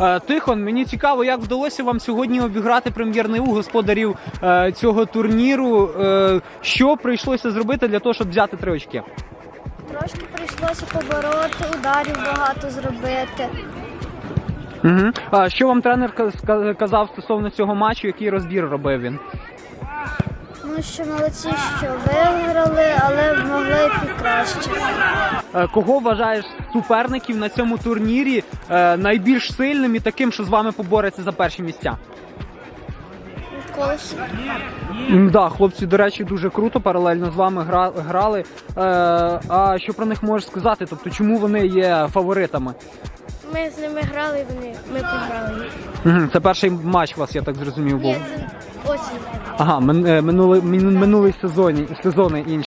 Е, Тихон, мені цікаво, як вдалося вам сьогодні обіграти прем'єрний у господарів е, цього турніру. Е, Що прийшлося зробити для того, щоб взяти три очки? Трошки прийшлося побороти, ударів багато зробити. Угу. А що вам тренер казав стосовно цього матчу, який розбір робив він? Ну що молодці, що виграли, але могли і краще. Е, Кого вважаєш суперників на цьому турнірі е, найбільш сильним і таким, що з вами побореться за перші місця? Колос. Да, хлопці, до речі, дуже круто, паралельно з вами гра- грали. Е, а що про них можеш сказати? Тобто, чому вони є фаворитами? Ми з ними грали, вони ми програли. Це перший матч у вас, я так зрозумів, був. Ні, це осінь. Ага, мин- е, минулий, мин- минулий сезоні, сезони інші.